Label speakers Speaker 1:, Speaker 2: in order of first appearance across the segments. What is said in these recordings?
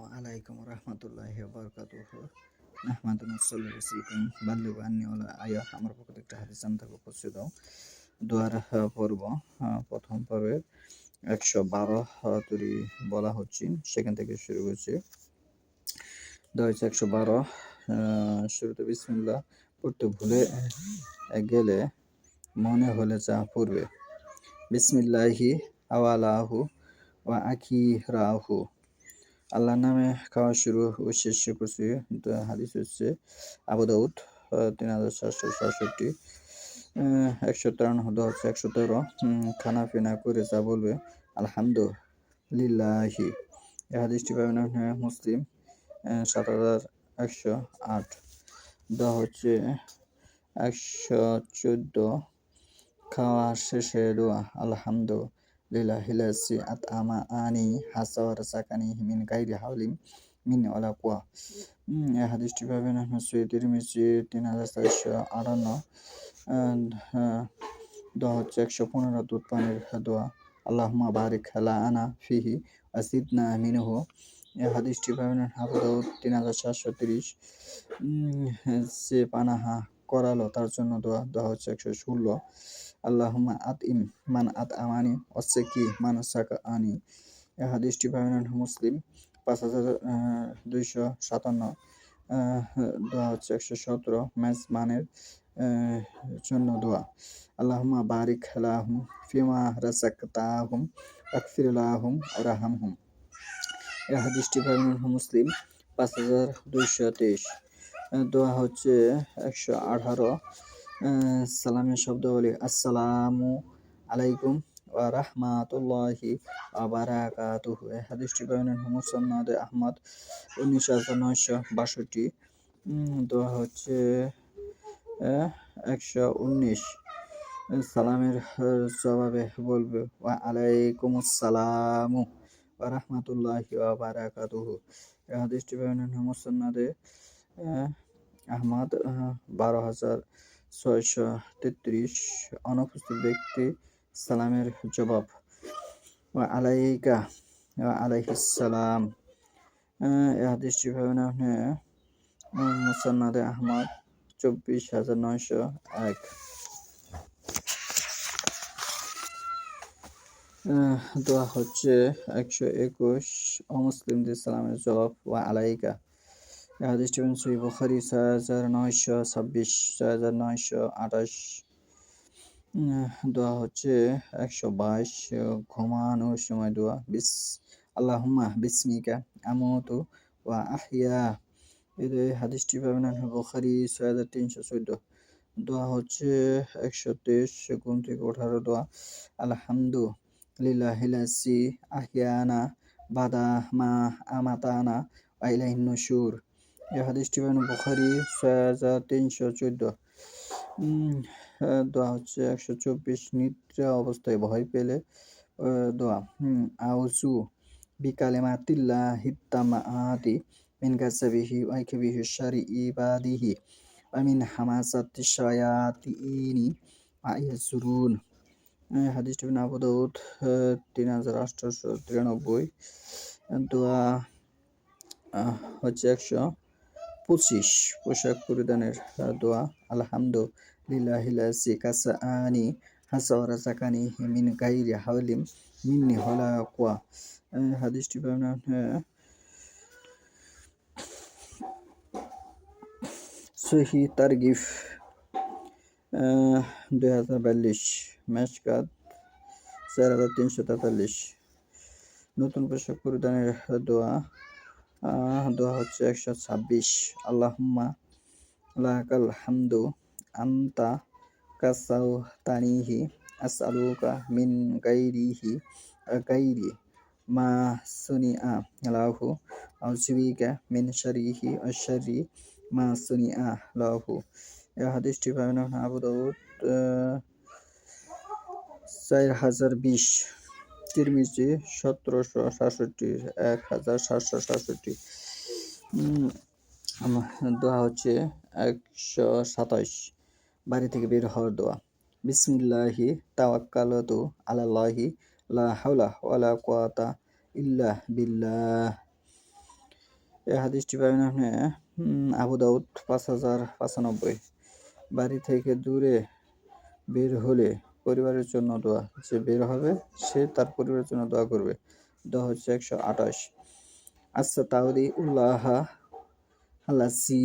Speaker 1: আলাইকুম রহমতুল্লাহ বরকাতুহ। নাহমাদুন সাল্লাম বাল্লু আন্নি আয়া। আমার পক্ষ থেকে একটা হাদিস জানতে উপস্থিত দাও দোয়ার পর্ব প্রথম পর্বের একশো বারো তৈরি বলা হচ্ছে। সেখান থেকে শুরু হচ্ছে দেওয়া হচ্ছে একশো বারো শুরুতে বিসমিল্লাহ পড়তে ভুলে গেলে মনে হলে যা পড়বে। বিসমিল্লাহি আওয়ালাহু ওয়া আখিরাহু। আল্লাহর নামে খাওয়া শুরু ও শেষ করছি হাদিস হচ্ছে আবু দাউদ আহ, তিন হাজার চারশো সাতষট্টি একশো তেরান্ন হতে হচ্ছে একশো তেরো। খানা পিনা করে যা বলবে আলহামদুলিল্লাহি। এই হাদিসটি পাবেন মুসলিম সাত হাজার একশো আট। দেওয়া হচ্ছে একশো চোদ্দ। খাওয়া শেষে দোয়া আলহামদুলিল্লাহ আত আমা আনি হাসাওয়ার সাকানি মিন গাইরি হাউলিম মিন ওলা কুয়া এই হাদিসটি পাবেন আপনার সৈয়দের তিন হাজার চারশো আটান্ন। দোয়া হচ্ছে একশো পনেরো দুধ পানির দোয়া। আল্লাহমা বারিক আনা ফিহি আসিদনা মিনহু। এই হাদিসটি পাবেন তিন হাজার সাতশো তিরিশ। সে পানাহা করালো, তার জন্য দোয়া দোয়া হচ্ছে একশো ষোলো। আল্লাহুম্মা আত ইম মান আত আমানি অচ্ছে কি? মান সাকা আনি হাদিসটি পাবেন মুসলিম, পাঁচ হাজার দুইশো সাতান্ন। দোয়া হচ্ছে একশো সতেরো ম্যাচ মানের জন্য দোয়া। আল্লাহুম্মা বারিক লাহুম ফিমা রাসাকতাহুম, আকফির লাহুম রাহামহুম। এই হাদিসটি পাবেন মুসলিম, পাঁচ হাজার দুইশো তেইশ। দোয়া হচ্ছে একশো আঠারো সালামের শব্দাবলী আসসালামু আলাইকুম ওয়া রাহমাতুল্লাহি ওয়া বারাকাতুহু। এই হাদিসটি পাবেন মুসন্নাদ আহমদ উনিশ হাজার নয়শো বাষট্টি। দোয়া হচ্ছে একশো উনিশ। সালামের জবাবে বলবে ওয়া আলাইকুম আসসালামু ওয়া রাহমাতুল্লাহি ওয়া বারাকাতুহু। এই হাদিসটি মুসন্নাদে আহ, আহমদ বারো হাজার ছয়শো তেত্রিশ অনুপস্থিত ব্যক্তি সালামের জবাব। আলাইকা ওয়া আলাইহিস সালাম। আহ, এই হাদিসটি পাবেন আপনি আহ, মুসান্নাদে আহমদ চব্বিশ হাজার নয়শো এক। দোয়া হচ্ছে একশো একুশ অমুসলিমদের সালামের জবাব। ওয়া আলাইকা। এই হাদিসটি পাবেন সহি বুখারি ছয় হাজার নয়শো ছাব্বিশ ছয় হাজার নয়শো আঠাশ দোয়া হচ্ছে একশো বাইশ ঘুমানোর সময় দোয়া। বিস, আল্লাহুম্মা বিসমিকা, আমতু ওয়া আহিয়া এর হাদিসটি পাবেন বুখারি, ছয় হাজার তিনশো চোদ্দ। দোয়া হচ্ছে একশো তেইশ, ঘুম থেকে ওঠার দোয়া। আলহামদু লিল্লাহিলাসি আহিয়ানা বাদা মা আমাতানা আইলাইন নসুর। এ হাদিসটি পাবেন বুখারি, ছয় হাজার তিনশো চোদ্দ। দোয়া হচ্ছে একশো চব্বিশ নিদ্রা অবস্থায় ভয় পেলে দোয়া। আউজু বিকালে মাতিল্লা হিত্তামা আহাতি মিন গাছাবিহি ওয়াইকিবিহি সারি ইবাদিহি আমিন হামাসাতি শায়াতি ইনি আইয়াসুরুন হাদিসটি বিন আবু দাউদ তিন হাজার আটশোশো তিরানব্বই। দোয়া হচ্ছে একশো পঁচিশ পোশাক পরিধানের দোয়া আলহামদুলিল্লাহিলাসি কাসা আনি হাসাওয়ারা সাকানি মিন গাইরি হাওলিম মিন্নি হলা কোয়া। হাদিসটি সহি তারগিফ দুই হাজার বিয়াল্লিশ মেশকাত, চার হাজার তিনশো তেতাল্লিশ। নতুন পোশাক পরিধানের দোয়া দোয়া হচ্ছে একশো ছাব্বিশ। আল্লাহুম্মা লাকাল হামদু আন্তা কাসাউ তানিহি আসআলুকা মিন গাইরিহি গাইরি মা সুনিআ লাহু আউযুবিকা মিন শারিহি আশ-শাররি মা সুনিআ লাহু। এই হাদিসটি পাবেন আবু দাউদ চার হাজার বিশ। তিরমিজি সতেরোশো সাতষট্টি, এক হাজার সাতশো সাতষট্টি। দোয়া হচ্ছে একশো সাতাশ বাড়ি থেকে বের হওয়ার দোয়া। বিসমিল্লাহি তাওয়াক্কালতু আলাল্লাহি, লা হাওলা ওয়ালা কুওয়াতা ইল্লা বিল্লাহ। এই হাদিসটি পাবেন আপনি আবু দাউদ পাঁচ হাজার পঁচানব্বই। বাড়ি থেকে দূরে বের হলে পরিবারের জন্য দোয়া যে বের হবে, সে তার পরিবারের জন্য দোয়া করবে। দোয়া হচ্ছে একশো আঠাশ। আচ্ছা তাওদি উল্লাহ হালাসি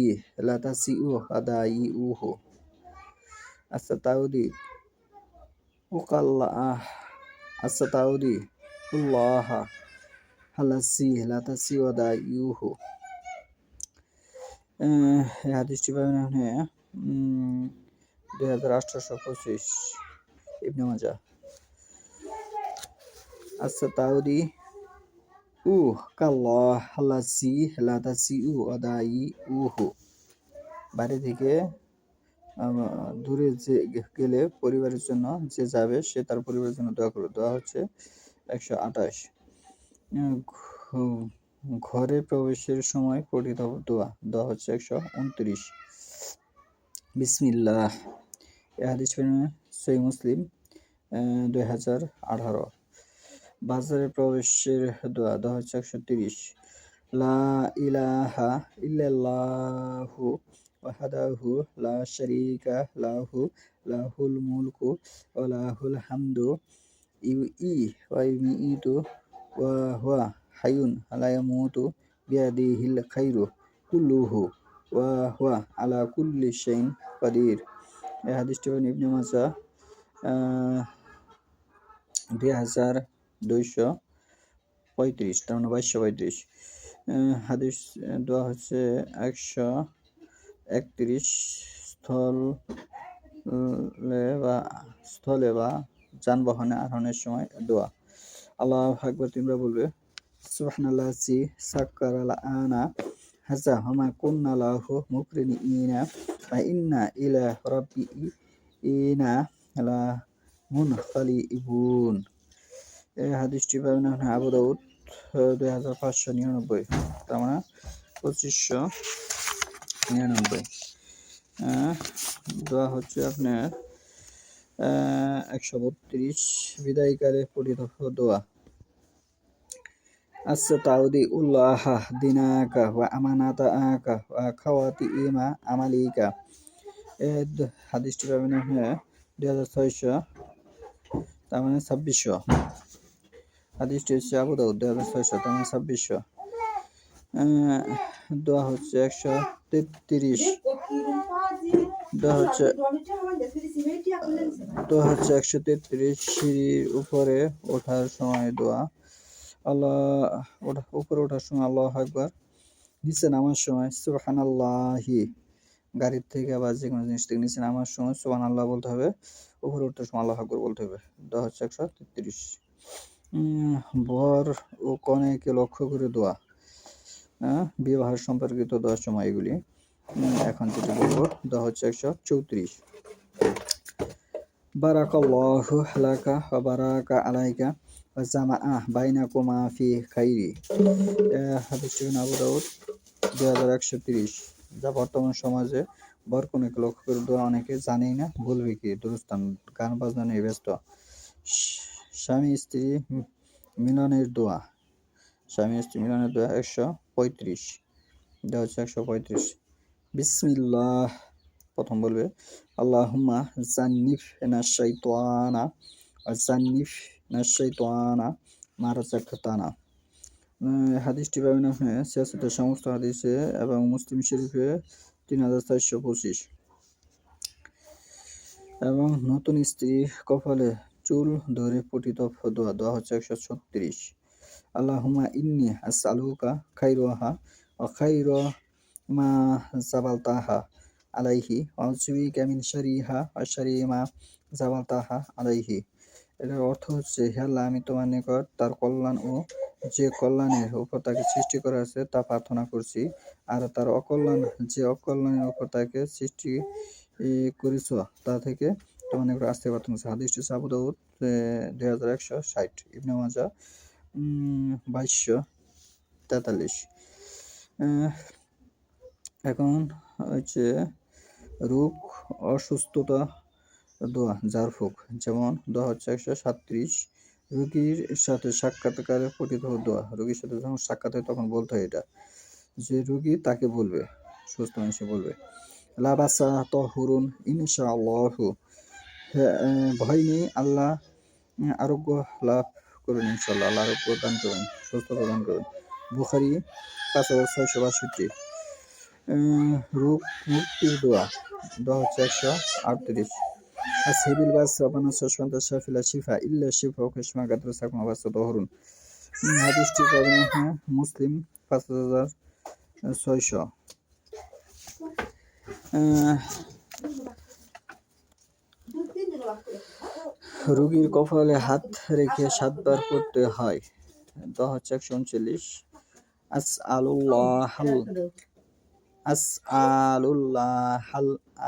Speaker 1: লাতাসি উ আদাই উহু আচ্ছা তাওদি উকাল্লাহ আচ্ছা তাওদি উল্লাহ হালাসি লাতাসি আদাই উহু হাদিসটি পাবেন আপনি দুই হাজার আঠারোশো পঁচিশ। ইবনে মাজা। আচ্ছা তাওদি উ কাল্লাহ হালাসি লাতাসি উ, আদাই, উহু। বাড়ি থেকে দূরে যে গেলে পরিবারের জন্য যে যাবে, সে তার পরিবারের জন্য দোয়া করবে। দোয়া হচ্ছে একশো আঠাশ। ঘরে প্রবেশের সময় পঠিত দোয়া। দোয়া হচ্ছে একশো উনত্রিশ। বিসমিল্লাহ। এ হাদিস সই মুসলিম দুই হাজার আঠারো। বাজারে প্রবেশের দোয়া দোয়া হচ্ছে একশো তিরিশ। লা ইলাহা ইল্লাল্লাহু ওয়াহদাহু লা শারীকা লাহু, লাহুল মুলকু ওয়া লাহুল হামদু। ইউই ওয়া ইউমিইতু ওয়া হুয়া হাইয়ুন লা ইয়ামুতু খাইরু কুল্লুহু ওয়া হুয়া আলা কুল্লি শাইইন কাদির। এই হাদিসটি ইবনে দুই হাজার দুইশো পঁয়ত্রিশ, তার মানে বাইশশো পঁয়ত্রিশ। হাদিস দেওয়া হচ্ছে একশো একত্রিশ স্থল বা, স্থলে বা যানবাহনে আরোহণের সময় দোয়া। আল্লাহ আকবর তোমরা বলবে সুবহানাল্লাহ সাক্কার আনা হাজা হামা কুন্না লাহু মুকরিনি ইনা ইন্না ইলা রাব্বি ইনা লা মুনখালি ইবুন এই হাদিসটি পাবেন আপনার আবু দাউদ দুই হাজার পাঁচশো নিরানব্বই তার মানে পঁচিশশো নিরানব্বই দোয়া হচ্ছে আপনার একশো বত্রিশ বিদায়কালে পঠিত দোয়া আচ্ছা তাউদি উল্লাহ দিনাকা ওয়া আমানাতা আকা ওয়া খাওয়াতি ইমা আমালিকা দ- হাদিসটি পাবেন আপনার দুই হাজার ছয়শো, তার মানে ছাব্বিশশো। হাদিসটি হচ্ছে আবু দুই হাজার ছয়শো, তার মানে ছাব্বিশশো। দোয়া হচ্ছে একশো তেত্রিশ। দোয়া হচ্ছে দোয়া হচ্ছে একশো তেত্রিশ সিঁড়ির উপরে ওঠার সময় দোয়া। আল্লাহ, ওঠা, উপরে ওঠার সময় আল্লাহ একবার নিচে নামার সময় সুবাহান আল্লাহি গাড়ির থেকে বা যে কোনো জিনিস থেকে নিচে নামার সময় সুবান আল্লাহ বলতে হবে। উপরে ওঠার সময় আল্লাহ আকবর বলতে হবে। দোয়া হচ্ছে একশো তেত্রিশ। বর ও কনেকে লক্ষ্য করে দোয়া। হ্যাঁ বিবাহ সম্পর্কিত দোয়ার সময় এগুলি। এখন যেটা বলব, দোয়া হচ্ছে একশো চৌত্রিশ। বারাকাল্লাহু লাকা ওয়া বারাকা আলাইকা ওয়া জামাআ বাইনাকুমা ফি খাইরি। হলো আবু দাউদ, দুই হাজার একশো তিরিশ। যা বর্তমান সমাজে বরকনেকে লক্ষ্য করে দোয়া অনেকে জানেই না বলবে কি? দুরস্থান, গান বাজনা নিয়ে ব্যস্ত। স্বামী স্ত্রী মিলনের দোয়া। স্বামী স্ত্রী মিলনের দোয়া একশো পঁয়ত্রিশ। দেওয়া হচ্ছে একশো পঁয়ত্রিশ। বিসমিল্লাহ। প্রথম বলবে, আল্লাহুম্মা জান্নিফ না শাইতানা, জান্নিফ না শাইতানা মারাজাকাতানা হাদিসটি পাবেন আপনি সিয়াসতের সমস্ত হাদিসে এবং মুসলিম শরীফে তিন হাজার চারশো পঁচিশ। এবং নতুন স্ত্রী কপালে চুল ধরে পঠিত দোয়া দোয়া হচ্ছে একশো ছত্রিশ। আল্লাহুমা ইন্নি আসআলুকা খাইরাহা ওয়া খাইরা মা জাবালতাহা আলাইহি ওয়াজুবিকা মিন শারিহা ওয়া শারি মা জাবালতাহা আলাইহি। এটার অর্থ হচ্ছে, হে আল্লাহ, আমি তোমার নিকট তার কল্যাণ ও যে কল্যাণের উপর তাকে সৃষ্টি করা আছে তা প্রার্থনা করছি। আর তার অকল্যাণ, যে অকল্যাণের উপর তাকে সৃষ্টি করেছ, তা থেকে তোমার নিকট আসতে করছি। হাদিসটি আবু দুই হাজার একশো ষাট, ইবনে মাজা বাইশশো তেতাল্লিশ। এখন হচ্ছে রোগ, অসুস্থতা, দোয়া জারফুক যেমন দোয়া হচ্ছে একশো সাতত্রিশ রোগীর সাথে সাক্ষাৎকারে পঠিত দোয়া রোগীর সাথে যখন সাক্ষাৎ হয়, তখন বলতে হয় এটা যে, রোগী তাকে বলবে, সুস্থ মানুষে বলবে, লাবাসা তহরুন ইনশাআল্লাহু। ভয় নেই, আল্লাহ আরোগ্য লাভ করুন ইনশাল্লাহ আল্লাহ আরোগ্য দান করুন সুস্থ প্রদান করুন। বুখারি পাঁচ হাজার ছয়শো বাষট্টি। রোগ মুক্তির দোয়া দোয়া হচ্ছে একশো আটত্রিশ। আসহিবিল বাস রবানা সশান্ত শাফিলা শিফা ইল্লা শিফা ও কৃষ্মা গাদ্র সাকমা বাস দহরুন হাদিসটি পাবেন মুসলিম পাঁচ হাজার ছয়শো রোগীর কপালে হাত রেখে সাতবার করতে হয়। তো হচ্ছে একশো উনচল্লিশ। আস আলুল্লাহ আস আলুল্লাহ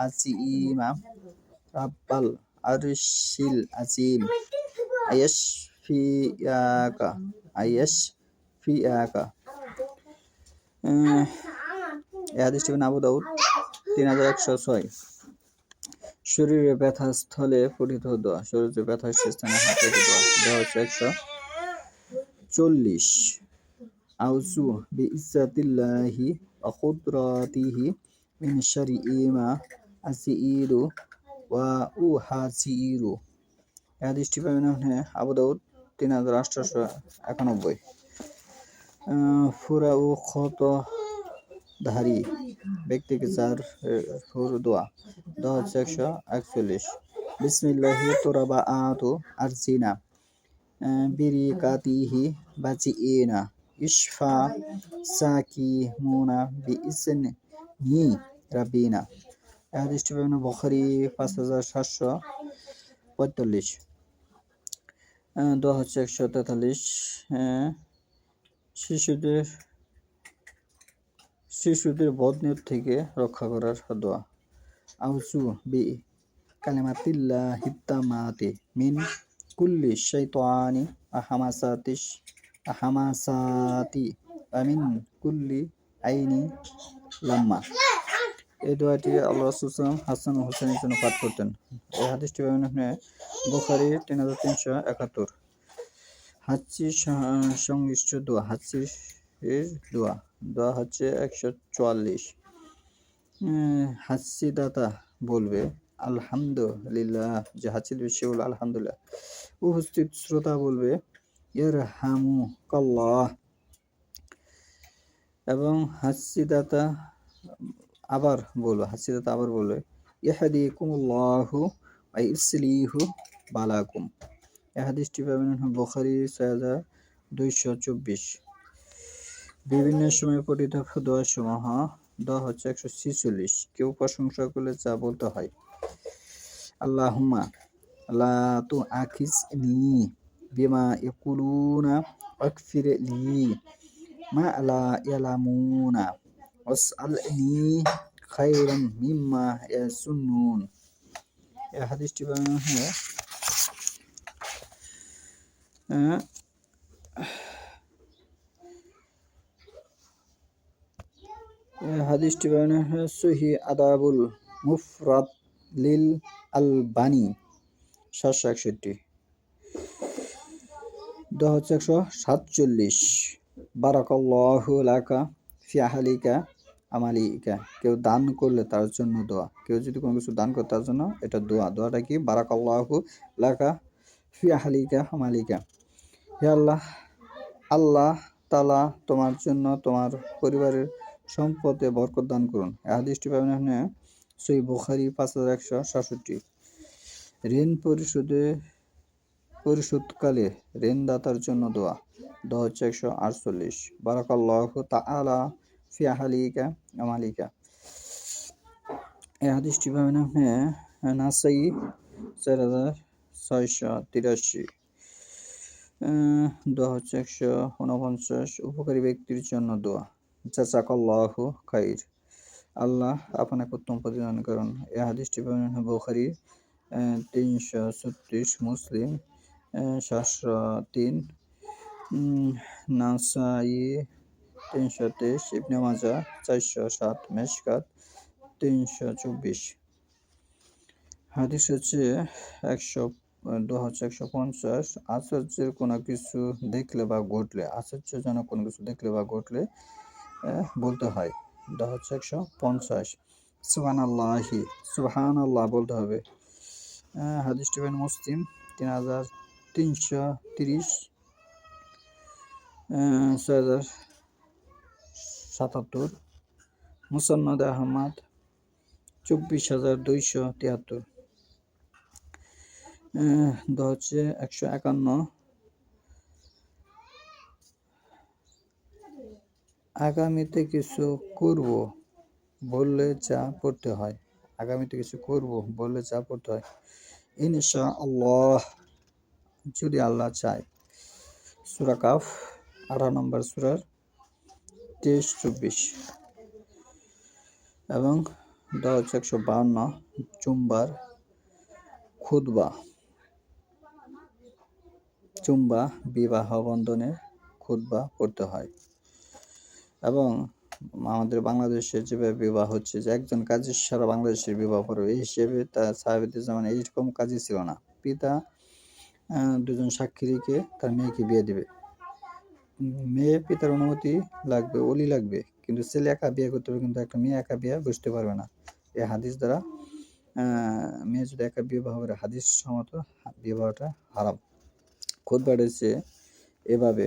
Speaker 1: আজিমা রাব্বাল আরশিল আজিম। আয়াস ফিয়াকা আয়াস ফিয়াকা এই হাদিসটি আবু দাউদ, তিন হাজার একশো ছয়। শরীরে ব্যথা স্থলে পঠিত দোয়া। শরীরে ব্যথা স্থানে হাতে দোয়া দেওয়া হচ্ছে একশো চল্লিশ। আউজু বি ইজ্জাতিল্লাহি ওয়া কুদরাতিহি মিন শারি ইমা আসিইরু ওয়া উহাসিরু। এই হাদিসটি পাবেন আপনি আবু দাউদ, তিন হাজার আটশোশো একানব্বই। ফুরা ও ক্ষত ধারী ব্যক্তিকে যার ফুর দোয়া। দোয়া হচ্ছে একশো একচল্লিশ। বিসমিল্লাহি তোরাবা আতু আরজিনা বিরি কাতিহি বাচি ইনা ইশফা সাকি মুনা বি ইসন রাবিনা হাদিসটি পাবেন বখারি পাঁচ হাজার সাতশো পঁয়তাল্লিশ। দোয়া হচ্ছে একশো তেতাল্লিশ। শিশুদের শিশুদের বদনিয়ত থেকে রক্ষা করার দোয়া। আউসু বি কালিমাতিল্লাহ হিত্তামাতি মিন কুল্লি শাইতানি আহামাসাতিস আহামাসাতি, আমিন কুল্লি আইনি লাম্মা। এই দোয়াটি আল্লাহ রসুলাম হাসান ও হোসেনের জন্য পাঠ করতেন। এই হাদিসটি পাবেন আপনি বুখারি তিন হাজার তিনশো একাত্তর। হাচ্ছি সংশ্লিষ্ট দোয়া, হাচ্ছি দোয়া। দোয়া হচ্ছে একশো চুয়াল্লিশ। হাসি দাতা বলবে, আলহামদুলিল্লাহ। যে হাসি দেবে, সে বলবে, আলহামদুলিল্লাহ। উপস্থিত শ্রোতা বলবে এর হামু কল্লাহ এবং হাসিদাতা আবার বলবে হাসিদাতা আবার বলবে ইহাদি কুমুল্লাহু আই ইসলিহু বালাকুম। এই হাদিসটি পাবেন বখারি ছয় হাজার দুইশো চব্বিশ। বিভিন্ন সময় পঠিত দোয়া সমূহ দোয়া হচ্ছে একশো ছিচল্লিশ কেউ প্রশংসা করলে যা বলতে হয়। আল্লাহুম্মা লা তু আখিস নি বিমা ইয়াকুলুনা ওয়াকফির লি মা লা ইয়ালামুনা। ওয়াসআলনি খায়রাম মিম্মা ইয়াসুন্নুন এই হাদিসটি বানানো হয় হাদিসটি বানানো হয় সহি আদাবুল মুফরাদ লিল আলবানি সাতশো একষট্টি দশ হচ্ছে একশো সাতচল্লিশ বারাকাল্লাহ লাকা ফি আহালিকা আমালিকা, কেউ দান করলে তার জন্য দোয়া। কেউ যদি কোনো কিছু দান করে তার জন্য এটা দোয়া। দোয়াটা কি? বারাকাল্লাহ লাকা ফি আহালিকা আমালিকা। হে আল্লাহ আল্লাহ তালা তোমার জন্য তোমার পরিবারের সম্পদে বরকত দান করুন। হাদিসটি পাবেন এখানে সই বুখারি পাঁচ হাজার একশো সাতষট্টি। ঋণ পরিশোধে, পরিশোধকালে ঋণদাতার জন্য দোয়া। দোয়া হচ্ছে একশো আটচল্লিশ। বারাকাল্লাহ তাআলা উপকারী ব্যক্তির জন্য দোয়া। জাজাকাল্লাহ খাইর। আল্লাহ আপনাকে উত্তম প্রতিদান করুন। এই হাদিসটি পাবেন বুখারি তিনশো ছত্রিশ, মুসলিম সাতশো তিন। নাসাই তিনশো তেইশ ইবনে মাজা চারশো সাত মেশকাত তিনশো চব্বিশ। হাদিস হচ্ছে একশো দু হচ্ছে একশো পঞ্চাশ। আশ্চর্যের কোনো কিছু দেখলে বা ঘটলে আশ্চর্যজনক কোনো কিছু দেখলে বা ঘটলে বলতে হয়। দোয়া হচ্ছে একশো পঞ্চাশ। সুবান আল্লাহি সুবহান আল্লাহ বলতে হবে। আহ, হাদিসটি পেন মুসলিম তিন হাজার তিনশো তিরিশ। ছয় হাজার সাতাত্তর, মুসান্নদ আহমদ চব্বিশ হাজার দুইশো তিয়াত্তর। হচ্ছে একশো একান্ন। আগামীতে কিছু করব বললে যা পড়তে হয়। আগামীতে কিছু করব বললে যা পড়তে হয়। ইনশা আল্লাহ যদি আল্লাহ চায়। সুরা কাফ, আঠারো নম্বর সুরার তেইশ, চব্বিশ। এবং দা হচ্ছে একশো বাউন্ন, চুম্বার খুদবা চুম্বা, বিবাহ বন্ধনে খুদবা পড়তে হয়। এবং আমাদের বাংলাদেশের যেভাবে বিবাহ হচ্ছে, যে একজন কাজী সারা বাংলাদেশের বিবাহ করবে এই হিসেবে তার সাহেবদের যেমন এইরকম কাজই ছিল না। পিতা দুজন সাক্ষী রেখে তার মেয়েকে বিয়ে দিবে। মেয়ে পিতার অনুমতি লাগবে ওলি লাগবে কিন্তু ছেলে একা বিয়ে করতে হবে কিন্তু একটা মেয়ে একা বিয়ে বুঝতে পারবে না এই হাদিস দ্বারা আহ, মেয়ে যদি একা বিবাহ করে হাদিস সম্মত বিবাহটা হারাম খুদ বাড়েছে এভাবে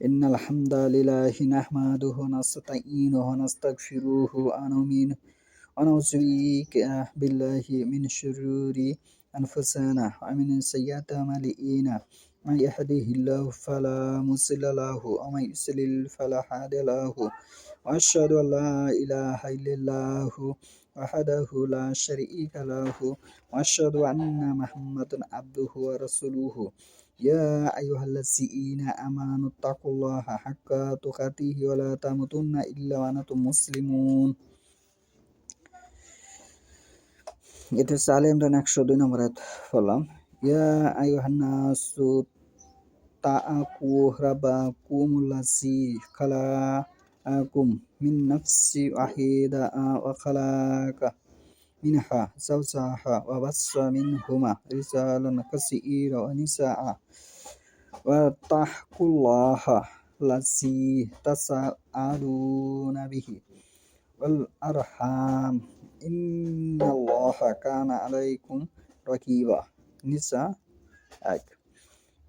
Speaker 1: إن الحمد لله نحمده ونستعينه ونستغفره ونؤمن ونعوذ بك بالله من شرور أنفسنا ومن سيئات أعمالنا من يهده الله فلا مضل له ومن يضلل فلا هادي له. وأشهد أن لا إله إلا الله وحده لا شريك له. وأشهد أن محمدا عبده ورسوله. يا أيها الذين آمنوا اتقوا الله حق تقاته ولا تموتن إلا وأنتم مسلمون. এতে সালেমরান একশো দুই নম্বর يا أيها الناس তাকুহরাবাকুমুল্লাজি খালাকুম মিন নাফসি ওয়াহিদা ওয়া খালাকা মিনহা জাওজাহা ওয়া বাসসা মিনহুমা রিজালান কাসীরা ওয়া নিসাআ ওয়া তাহকুল্লাহা লাজি তাসআলুনা বিহি ওয়াল আরহাম ইন্নাল্লাহা কানা আলাইকুম রাকিবা নিসা এক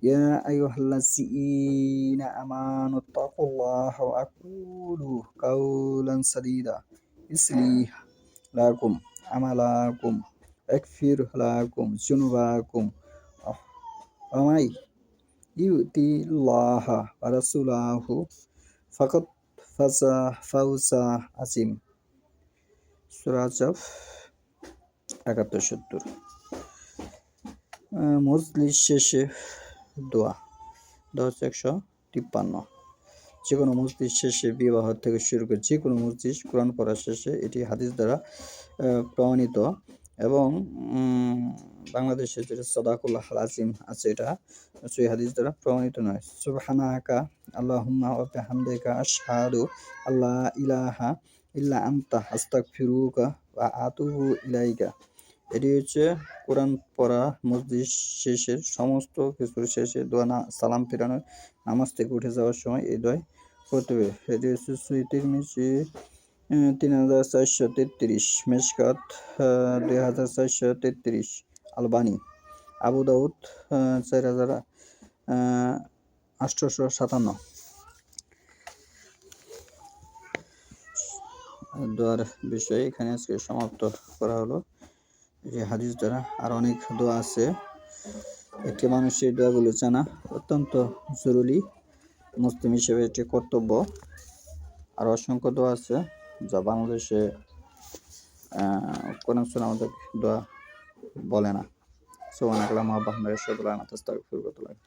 Speaker 1: يا أيها الذين آمنوا اتقوا الله وقولوا قولا سديدا يصلح لكم أعمالكم يغفر لكم ذنوبكم ومن يؤتي الله ورسوله فقد فاز فوزا عظيم সূরা আজফ একাত্তর সত্তর মজলিস শেষে দোয়া। দশ একশো তিপ্পান্ন। যে কোনো মসজিদ শেষে বিবাহ থেকে শুরু করে যে কোনো মসজিদ কোরআন পড়া শেষে এটি হাদিস দ্বারা প্রমাণিত এবং বাংলাদেশে যেটা সদাকুল আজিম আছে এটা সেই হাদিস দ্বারা প্রমাণিত নয়। সুবহানাকা আল্লাহুম্মা ওয়া বিহামদিকা আশহাদু আল্লা ইলাহা ইল্লা আনতা আস্তাগফিরুকা বা আতুবু ইলাইকা। এটি হচ্ছে কোরআন পড়া, মসজিদ শেষের সমস্ত কিছুর শেষে দোয়া না, সালাম ফেরানোর, নামাজ থেকে উঠে যাওয়ার সময় এই দোয় করতে হবে। এটি হচ্ছে সুইতির মিশি তিন হাজার চারশো তেত্রিশ, মেশকাত দুই হাজার চারশো তেত্রিশ, আলবানি, আবু দাউদ চার হাজার আটশোশো সাতান্ন। দোয়ার বিষয়ে এখানে আজকে সমাপ্ত করা হলো। যে হাদিস দ্বারা আর অনেক দোয়া আছে একটি মানুষের দোয়াগুলো জানা অত্যন্ত জরুরি মুসলিম হিসেবে একটি কর্তব্য আর অসংখ্য দোয়া আছে যা বাংলাদেশে কোরআন সুন্নাহ আমাদের দোয়া বলে না সোমান আকলাম আব্বাহ মেরেশ আনাত আস্তাগফিরুল্লাহ